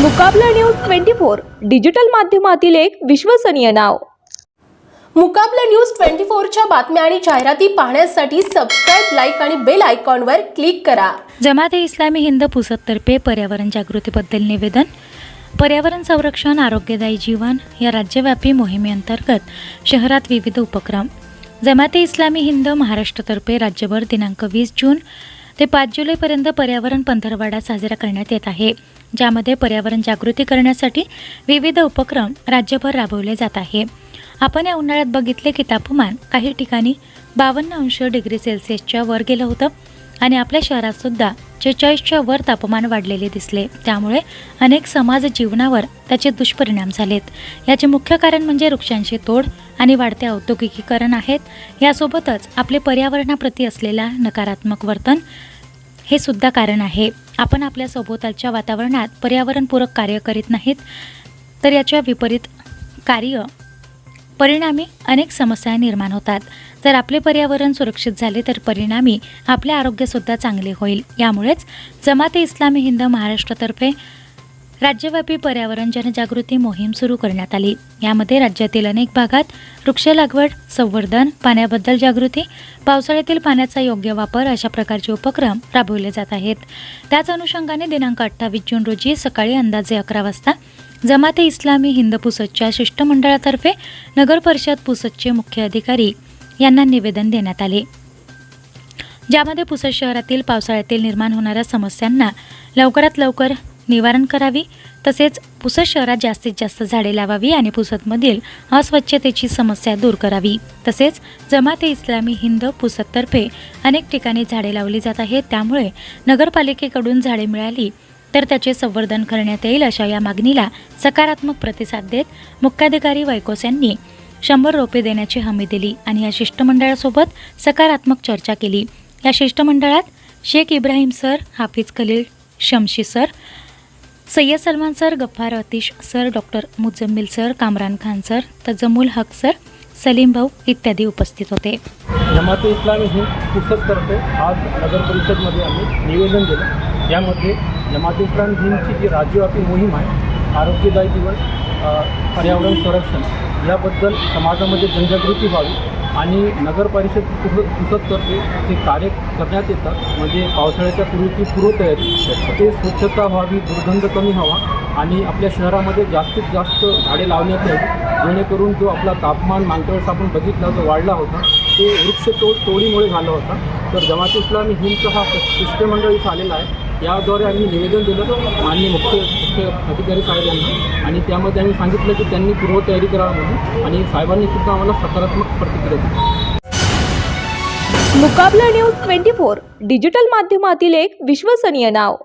Mukabla news twenty four digital माध्यमातील एक विश्वसनीय नाव. मुकाबला न्यूज ट्वेंटी फोरच्या बातम्या आणि जाहिराती पाहण्यासाठी सबस्क्राईब लाईक आणि बेल आयकॉनवर क्लिक करा. जमात इस्लामी हिंद पुसदतर्फे पर्यावरण जागृतीबद्दल निवेदन. पर्यावरण संरक्षण आरोग्यदायी जीवन या राज्यव्यापी मोहिमेअंतर्गत शहरात विविध उपक्रम. जमात इस्लामी हिंद महाराष्ट्रातर्फे राज्यभर दिनांक वीस जून ते पाच जुलैपर्यंत पर्यावरण पंधरवाडा साजरा करण्यात येत आहे. ज्यामध्ये पर्यावरण जागृती करण्यासाठी विविध उपक्रम राज्यभर राबवले जात आहे. आपण या उन्हाळ्यात बघितले की तापमान काही ठिकाणी बावन्न अंश डिग्री सेल्सिअसच्या वर गेलं होतं आणि आपल्या शहरातसुद्धा चेचाळीसच्या वर तापमान वाढलेले दिसले. त्यामुळे अनेक समाज जीवनावर त्याचे दुष्परिणाम झालेत. याचे मुख्य कारण म्हणजे वृक्षांची तोड आणि वाढते औद्योगिकीकरण आहेत. यासोबतच आपले पर्यावरणाप्रती असलेला नकारात्मक वर्तन हे सुद्धा कारण आहे. आपण आपल्या सभोवतालच्या वातावरणात पर्यावरणपूरक कार्य करीत नाहीत तर याच्या विपरीत कार्य परिणामी अनेक समस्या निर्माण होतात. जर आपले पर्यावरण सुरक्षित झाले तर परिणामी आपले आरोग्यसुद्धा चांगले होईल. यामुळेच जमाते इस्लामी हिंद महाराष्ट्रातर्फे राज्यव्यापी पर्यावरण जनजागृती मोहीम सुरू करण्यात आली. यामध्ये राज्यातील अनेक भागात वृक्ष लागवड संवर्धन पाण्याबद्दल जागृती पावसाळ्यातील पाण्याचा योग्य वापर अशा प्रकारचे उपक्रम राबवले जात आहेत. त्याच अनुषंगाने दिनांक अठ्ठावीस जून रोजी सकाळी अंदाजे अकरा वाजता जमाते इस्लामी हिंद पुसदच्या शिष्टमंडळातर्फे नगर परिषद पुसदचे मुख्य अधिकारी यांना निवेदन देण्यात आले. ज्यामध्ये पुसद शहरातील पावसाळ्यातील निर्माण होणाऱ्या समस्यांना लवकरात लवकर निवारण करावी. तसेच पुसद शहरात जास्तीत जास्त झाडे लावावी आणि पुसदमधील अस्वच्छतेची समस्या दूर करावी. तसेच जमाते इस्लामी हिंद पुसदतर्फे अनेक ठिकाणी झाडे लावली जात आहेत. त्यामुळे नगरपालिकेकडून झाडे मिळाली तर त्याचे संवर्धन करण्यात येईल अशा या मागणीला सकारात्मक प्रतिसाद देत मुख्याधिकारी वैकोस यांनी शंभर रोपे देण्याची हमी दिली आणि या शिष्टमंडळासोबत सकारात्मक चर्चा केली. या शिष्टमंडळात Shaikh Ibrahim sir Hafiz Khalil Shamshi sir Sayyed Salman sir Gaffar Atish sir doctor Muzammil sir Kamran Khan sir Tajmul Haq sir Salim भाऊ इत्यादी उपस्थित होते. जमाते इस्लामी हिंद पुस्तकतर्फे आज नगर परिषदमध्ये आम्ही निवेदन दिलं यामध्ये जमाते इस्लाम हिंदची जी राज्यव्यापी मोहीम आहे आरोग्यदायी जीवन पर्यावरण संरक्षण याबद्दल समाजामध्ये जनजागृती व्हावी आणि नगरपरिषद कुठं पुसत करते ते कार्य करण्यात येतात म्हणजे पावसाळ्याच्या पूर्वीची पूर्वतयारी ते स्वच्छता व्हावी दुर्गंध कमी हवा आणि आपल्या शहरामध्ये जास्तीत जास्त झाडे लावण्यात यावी जेणेकरून जो आपला तापमान मागच्या वेळेस आपण बघितला जो वाढला होता ते वृक्ष तोड तोडीमुळे झाला होता. तर जमात इस्लामी हिंदचा हा शिष्टमंडळ इथं आलेला आहे. याद्वारे आम्ही निवेदन दिलं. मान्य मुख्य मुख्य अधिकारी साहेबांना. आणि त्यामध्ये आम्ही सांगितलं की त्यांनी पूर्वतयारी करावी म्हणून. आणि साहेबांनी सुद्धा आम्हाला सकारात्मक प्रतिक्रिया दिली. Mukabla news twenty four digital माध्यमातील एक विश्वसनीय नाव.